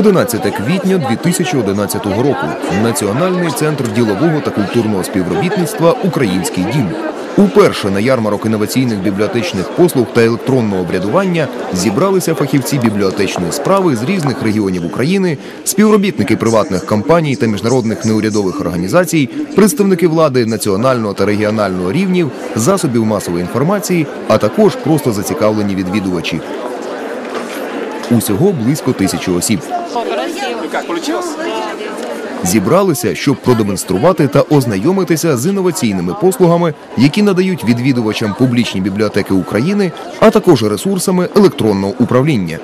11 квітня 2011 року. Національний центр ділового та культурного співробітництва Український дім. Уперше на ярмарок інноваційних бібліотечних послуг та електронного обрядування зібралися фахівці бібліотечної справи з різних регіонів України, співробітники приватних компаній та міжнародних неурядових організацій, представники влади національного та регіонального рівнів, засобів масової інформації, а також просто зацікавлені відвідувачі. Усього близько тисячі осіб. Зібралися, щоб продемонструвати та ознайомитися з інноваційними послугами, які надають відвідувачам публічні бібліотеки України, а також ресурсами електронного управління.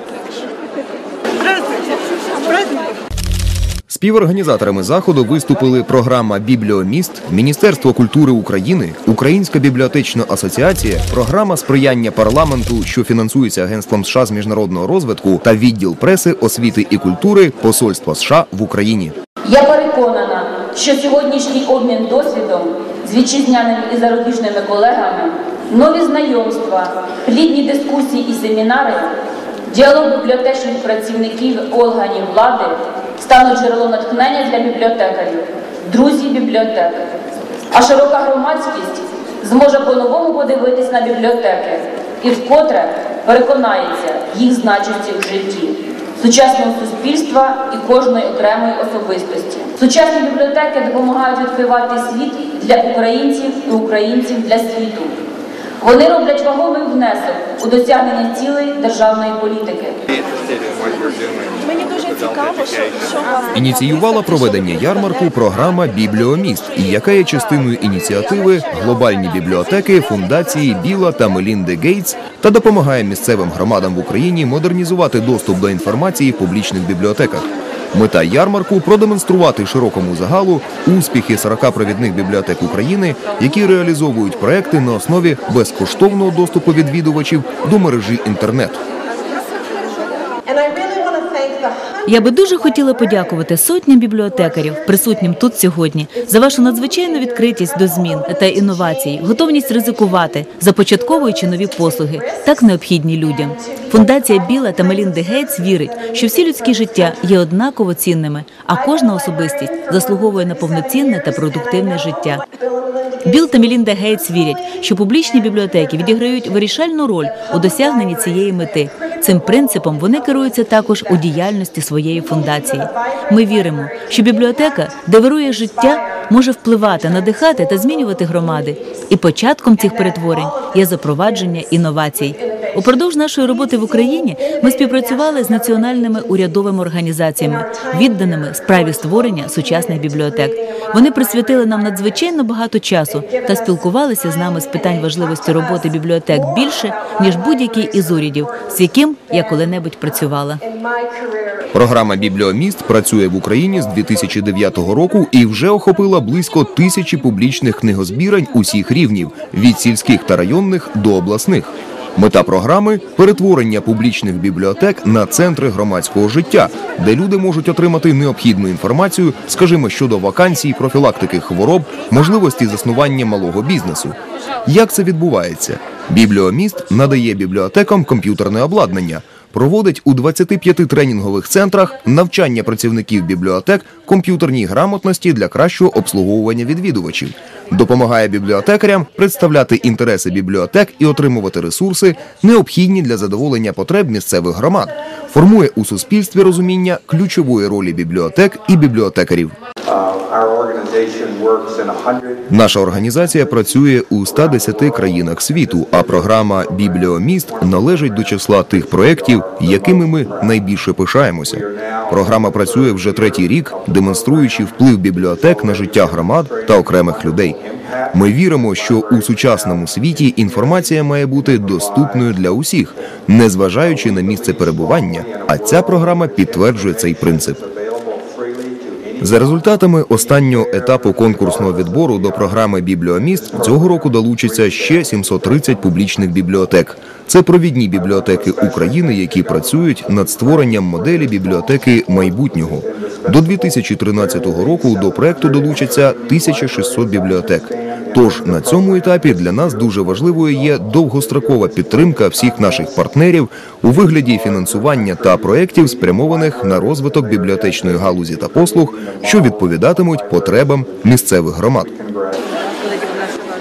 Співорганізаторами заходу виступили програма Бібліоміст, Міністерство культури України, Українська бібліотечна асоціація, програма сприяння парламенту, що фінансується Агентством США з міжнародного розвитку, та відділ преси, освіти і культури Посольства США в Україні. Я переконана, що сьогоднішній обмін досвідом з вітчизняними і зарубіжними колегами, нові знайомства, плідні дискусії і семінари, діалог бібліотечних працівників органів влади стануть джерелом натхнення для бібліотекарів, друзів бібліотек. А широка громадськість зможе по-новому подивитись на бібліотеки і вкотре переконається їх значності в житті сучасного суспільства і кожної окремої особистості. Сучасні бібліотеки допомагають відкривати світ для українців і українців для світу. Вони роблять вагомий внесок у досягнення цілей державної політики. Мені дуже цікаво, що, що вас Ініціювала проведення ярмарку програма Бібліоміст, яка є частиною ініціативи глобальні бібліотеки фундації Біла та Мелінди Гейтс та допомагає місцевим громадам в Україні модернізувати доступ до інформації в публічних бібліотеках. Мета ярмарку продемонструвати широкому загалу успіхи 40 провідних бібліотек України, які реалізовують проекти на основі безкоштовного доступу відвідувачів до мережі інтернет. Я би дуже хотіла подякувати сотням бібліотекарів, присутнім тут сьогодні, за вашу надзвичайну відкритість до змін та інновацій, готовність ризикувати, започатковуючи нові послуги, так необхідні людям. Фундація Біла та Мелінди Гейтс вірить, що всі людські життя є однаково цінними, а кожна особистість заслуговує на повноцінне та продуктивне життя. Біл та Мілінда Гейтс вірять, що публічні бібліотеки відіграють вирішальну роль у досягненні цієї мети. Цим принципом вони керуються також у діяльності своєї фундації. Ми віримо, що бібліотека, де вирує життя, може впливати, надихати та змінювати громади. І початком цих перетворень є запровадження інновацій. Упродовж нашої роботи в Україні ми співпрацювали з національними урядовими організаціями, відданими справі створення сучасних бібліотек. Вони присвятили нам надзвичайно багато часу та спілкувалися з нами з питань важливості роботи бібліотек більше ніж будь-який із урядів, з яким я коли-небудь працювала. Програма Бібліоміст працює в Україні з 2009 року і вже охопила близько тисячі публічних книгозбірень усіх рівнів від сільських та районних до обласних. Мета програми перетворення публічних бібліотек на центри громадського життя, де люди можуть отримати необхідну інформацію, скажімо, щодо вакансій, профілактики хвороб, можливості заснування малого бізнесу. Як це відбувається? Бібліоміст надає бібліотекам комп'ютерне обладнання, проводить у 25 тренінгових центрах навчання працівників бібліотек комп'ютерній грамотності для кращого обслуговування відвідувачів, допомагає бібліотекарям представляти інтереси бібліотек і отримувати ресурси, необхідні для задоволення потреб місцевих громад, формує у суспільстві розуміння ключової ролі бібліотек і бібліотекарів. Our organization works in 100 Наша організація працює у 110 країнах світу, а програма Бібліоміст належить до числа тих проєктів, якими ми найбільше пишаємося. Програма працює вже третій рік, демонструючи вплив бібліотек на життя громад та окремих людей. Ми віримо, що у сучасному світі інформація має бути доступною для усіх, незважаючи на місце перебування. А ця програма підтверджує цей принцип. За результатами останнього етапу конкурсного відбору до програми Бібліоміст цього року долучиться ще 730 публічних бібліотек. Це провідні бібліотеки України, які працюють над створенням моделі бібліотеки майбутнього. До 2013 року до проекту долучаться 1600 бібліотек. Тож на цьому етапі для нас дуже важливою є довгострокова підтримка всіх наших партнерів у вигляді фінансування та проєктів, спрямованих на розвиток бібліотечної галузі та послуг, що відповідатимуть потребам місцевих громад.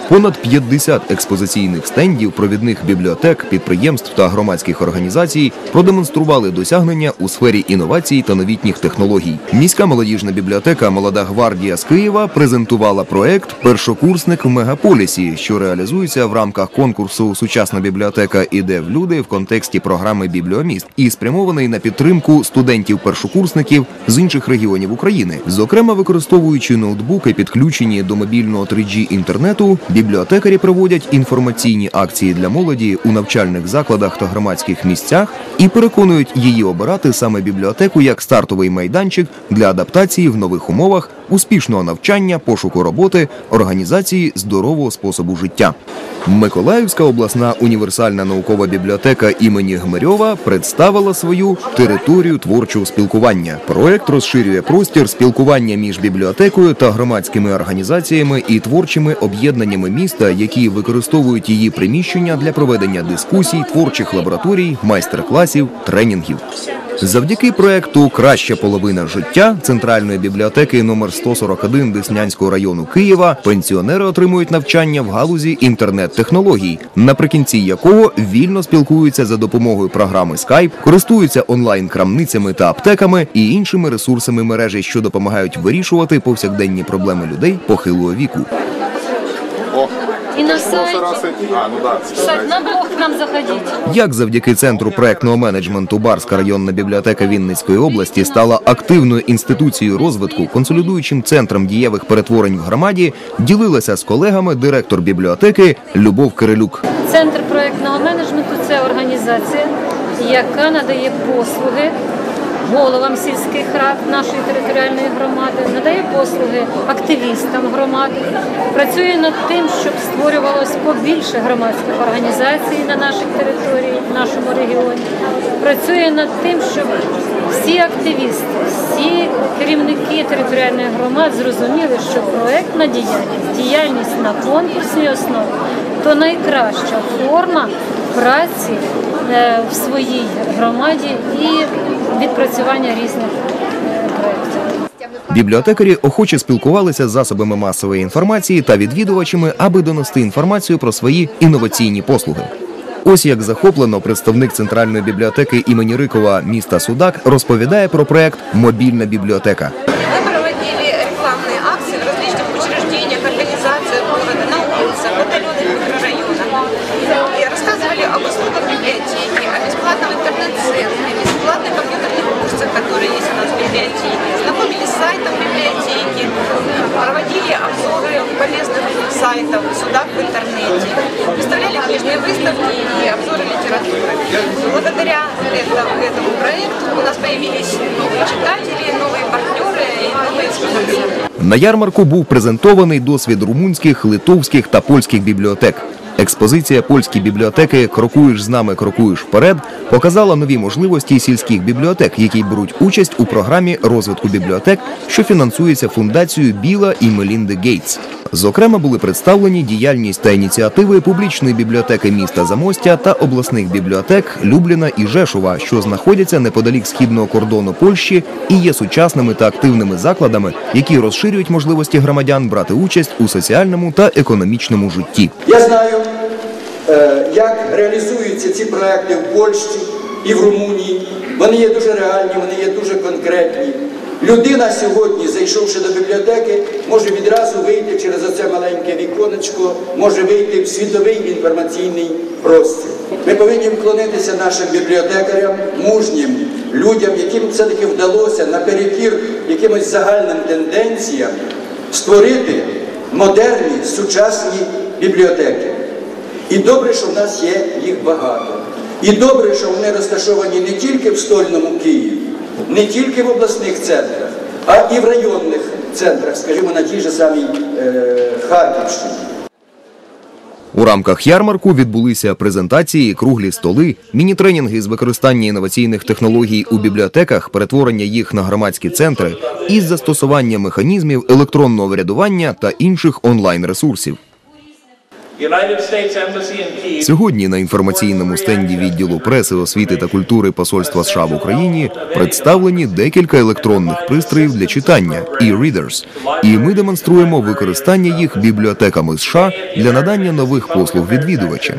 Понад 50 експозиційних стендів провідних бібліотек, підприємств та громадських організацій продемонстрували досягнення у сфері інновацій та новітніх технологій. Міська молодіжна бібліотека Молода гвардія з Києва презентувала проект Першокурсник в мегаполісі, що реалізується в рамках конкурсу Сучасна бібліотека іде в люди в контексті програми Бібліоміст і спрямований на підтримку студентів-першокурсників з інших регіонів України, зокрема використовуючи ноутбуки, підключені до мобільного 3G інтернету. Бібліотекарі проводять інформаційні акції для молоді у навчальних закладах та громадських місцях і переконують її обирати саме бібліотеку як стартовий майданчик для адаптації в нових умовах, успішного навчання, пошуку роботи, організації здорового способу життя. Миколаївська обласна універсальна наукова бібліотека імені Гмирьова представила свою територію творчого спілкування. Проект розширює простір спілкування між бібліотекою та громадськими організаціями і творчими об'єднаннями міста, які використовують її приміщення для проведення дискусій, творчих лабораторій, майстер-класів, тренінгів. Завдяки проекту Краща половина життя центральної бібліотеки номер 141 Деснянського району Києва пенсіонери отримують навчання в галузі інтернет-технологій, наприкінці якого вільно спілкуються за допомогою програми Skype, користуються онлайн-крамницями та аптеками і іншими ресурсами мережі, що допомагають вирішувати повсякденні проблеми людей похилого віку. И на сайт, А, ну да. сайт на блог к нам заходите. Як завдяки центру проектного менеджменту Барська районна бібліотека Вінницької області стала активною інституцією розвитку, консолідуючим центром дієвих перетворень в громаді, ділилася з колегами директор бібліотеки Любов Кирилюк. Центр проектного менеджменту це організація, яка надає послуги головам сільських рад нашої територіальної громади, надає послуги активістам громади, працює над тим, щоб створювалось побільше громадських організацій на нашій території, в нашому регіоні. Працює над тим, щоб всі активісти, всі керівники територіальних громад зрозуміли, що проектна діяльність, діяльність на конкурсній основі то найкраща форма праці е, в своїй громаді і відпрацювання різних е, проєктів. Бібліотекарі охоче спілкувалися з засобами масової інформації та відвідувачами, аби донести інформацію про свої інноваційні послуги. Ось як захоплено представник центральної бібліотеки імені Рикова міста Судак розповідає про проект Мобільна бібліотека. На ярмарку був презентований досвід румунських, литовських та польських бібліотек. Експозиція польські бібліотеки Крокуєш з нами, крокуєш вперед показала нові можливості сільських бібліотек, які беруть участь у програмі розвитку бібліотек, що фінансується фундацією Біла і Мелінди Гейтс. Зокрема, були представлені діяльність та ініціативи публічної бібліотеки міста Замостя та обласних бібліотек Любліна і Жешова, що знаходяться неподалік східного кордону Польщі і є сучасними та активними закладами, які розширюють можливості громадян брати участь у соціальному та економічному житті. Я знаю, як реалізуються ці проекти в Польщі і в Румунії. Вони є дуже реальні, вони є дуже конкретні. Людина сьогодні, зайшовши до бібліотеки, може відразу вийти через оце маленьке віконечко, може вийти в світовий інформаційний простір. Ми повинні вклонитися нашим бібліотекарям, мужнім людям, яким все-таки вдалося наперекір якимось загальним тенденціям створити модерні сучасні бібліотеки. І добре, що в нас є їх багато. І добре, що вони розташовані не тільки в стольному Києві, не тільки в обласних центрах, а і в районних центрах, скажімо, на тій же самій е, Харківщині. У рамках ярмарку відбулися презентації, круглі столи, міні-тренінги з використання інноваційних технологій у бібліотеках, перетворення їх на громадські центри із застосуванням механізмів електронного врядування та інших онлайн-ресурсів. United Сьогодні на інформаційному стенді відділу преси, освіти та культури Посольства США в Україні представлені декілька електронних пристроїв для читання e-readers. І ми демонструємо використання їх бібліотеками США для надання нових послуг відвідувачам.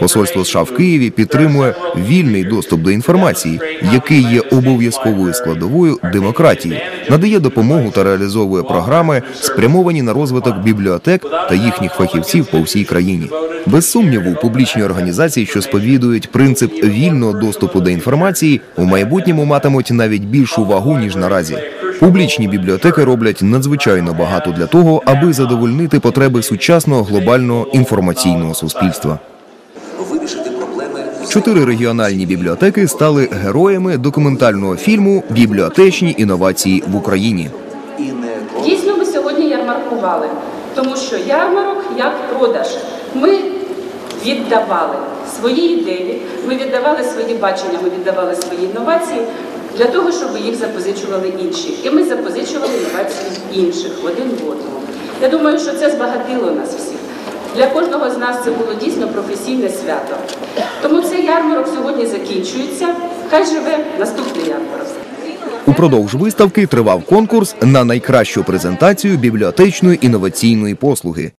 Посольство США в Києві підтримує вільний доступ до інформації, який є обов'язковою складовою демократії, надає допомогу та реалізовує програми, спрямовані на розвиток бібліотек та їхніх фахівців по всій країні. Без сумніву, публічні організації, що сповідують принцип вільного доступу до інформації, у майбутньому матимуть навіть більшу вагу ніж наразі. Публічні бібліотеки роблять надзвичайно багато для того, аби задовольнити потреби сучасного глобального інформаційного суспільства. Чотири регіональні бібліотеки стали героями документального фільму Бібліотечні інновації в Україні. Дійсно, ми сьогодні ярмаркували, тому що ярмарок як продаж. Ми віддавали свої ідеї, ми віддавали свої бачення, ми віддавали свої інновації для того, щоб їх запозичували інші. І ми запозичували інновації інших один в одному. Я думаю, що це збагатило нас всіх. Для кожного з нас це було дійсно професійне свято. Тому цей ярмарок сьогодні закінчується. Хай живе наступний ярмарок. Упродовж виставки тривав конкурс на найкращу презентацію бібліотечної інноваційної послуги.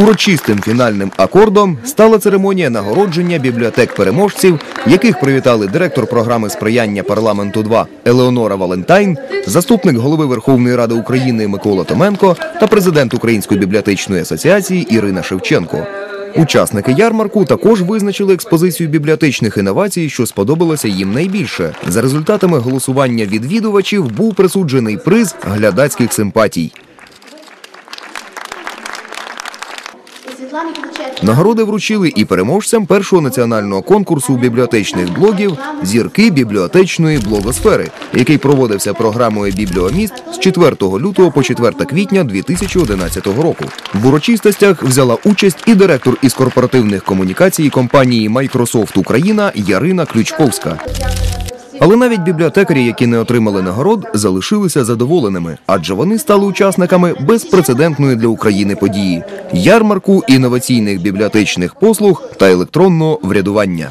Урочистим фінальним акордом стала церемонія нагородження бібліотек переможців, яких привітали директор програми сприяння парламенту 2 Елеонора Валентайн, заступник голови Верховної Ради України Микола Томенко та президент Української бібліотечної асоціації Ірина Шевченко. Учасники ярмарку також визначили експозицію бібліотечних інновацій, що сподобалося їм найбільше. За результатами голосування відвідувачів був присуджений приз глядацьких симпатій. Нагороди вручили і переможцям першого національного конкурсу бібліотечних блогів Зірки бібліотечної блогосфери, який проводився програмою Бібліоміст з 4 лютого по 4 квітня 2011 року. В урочистостях взяла участь і директор із корпоративних комунікацій компанії Microsoft Україна Ярина Ключковська. Але навіть бібліотекарі, які не отримали нагород, залишилися задоволеними, адже вони стали учасниками безпрецедентної для України події ярмарку інноваційних бібліотечних послуг та електронного врядування.